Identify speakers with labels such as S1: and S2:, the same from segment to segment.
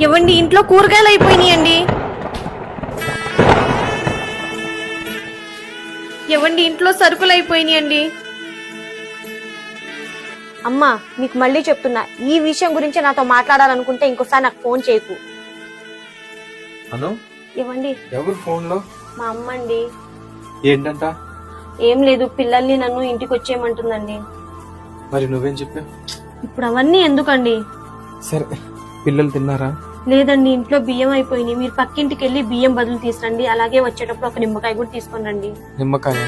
S1: ఇవ్వండి ఇంట్లో కూరగాయలు అయిపోయినాయండి? ఇవ్వండి ఇంట్లో సరుకులు అయిపోయినాయండి? అమ్మా నీకు మళ్ళీ చెప్తున్నా ఈ విషయం గురించి నాతో మాట్లాడాలనుకుంటే ఇంకోసారి నాకు ఫోన్ చేయకు.
S2: అను?
S1: ఇవ్వండి
S2: ఎవరు ఫోన్లో
S1: మా అమ్మ అండి
S2: ఏంటంట?
S1: ఏం లేదు పిల్లల్ని నన్ను ఇంటికి వచ్చేయమంటుందండి.
S2: మరి నువ్వేం చెప్పావు?
S1: ఇప్పుడు అవన్నీ ఎందుకండి?
S2: సరే. పిల్లలు తిన్నారా?
S1: లేదండి ఇంట్లో బియ్యం అయిపోయినాయి. మీరు పక్కింటికి వెళ్ళి బియ్యం బదులు తీసురండి అలాగే వచ్చేటప్పుడు ఒక నిమ్మకాయ కూడా తీసుకొని రండి
S2: నిమ్మకాయ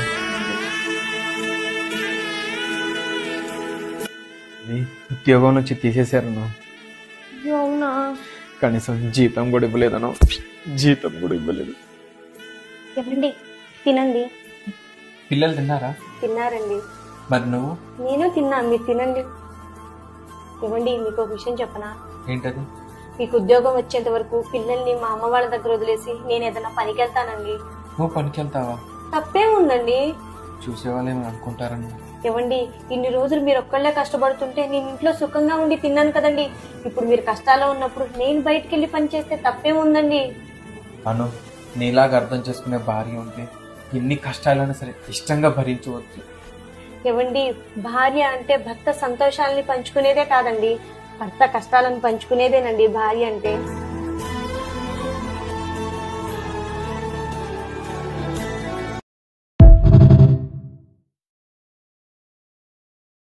S2: ఉద్యోగం నుంచి తీసేశారను
S1: అవునా?
S2: కనీసం జీతం కూడా ఇవ్వలేదను జీతం కూడా ఇవ్వలేదు.
S1: ఇవ్వండి తినండి.
S2: పిల్లలు తిన్నారా?
S1: తిన్నారండి.
S2: మరి నువ్వు?
S1: నేను తిన్నాను మీరు తినండి. ఇవ్వండి మీకు ఒక విషయం చెప్పనా?
S2: ఏంటది?
S1: మీకు ఉద్యోగం వచ్చేంత వరకు పిల్లల్ని మా అమ్మ వాళ్ళ దగ్గర వదిలేసి నేను ఏదైనా పనికి వెళ్తానండి
S2: నువ్వు పనికి వెళ్తావా
S1: తప్పే ఉందండి.
S2: చూసేవాళ్ళు ఏమైనా అనుకుంటారని.
S1: ఇవ్వండి ఇన్ని రోజులు మీరు ఒక్కళ్ళే కష్టపడుతుంటే నేను ఇంట్లో సుఖంగా ఉండి తిన్నాను కదండి. ఇప్పుడు మీరు కష్టాల్లో ఉన్నప్పుడు నేను బయటికి వెళ్ళి పని చేస్తే తప్పేముందండి
S2: అను నీలాగా అర్థం చేసుకునే భార్య ఉంటే ఎన్ని కష్టాలైనా సరే ఇష్టంగా భరించవచ్చు.
S1: ఇవ్వండి భార్య అంటే భర్త సంతోషాలని పంచుకునేదే కాదండి. భర్త కష్టాలను పంచుకునేదేనండి భార్య అంటే.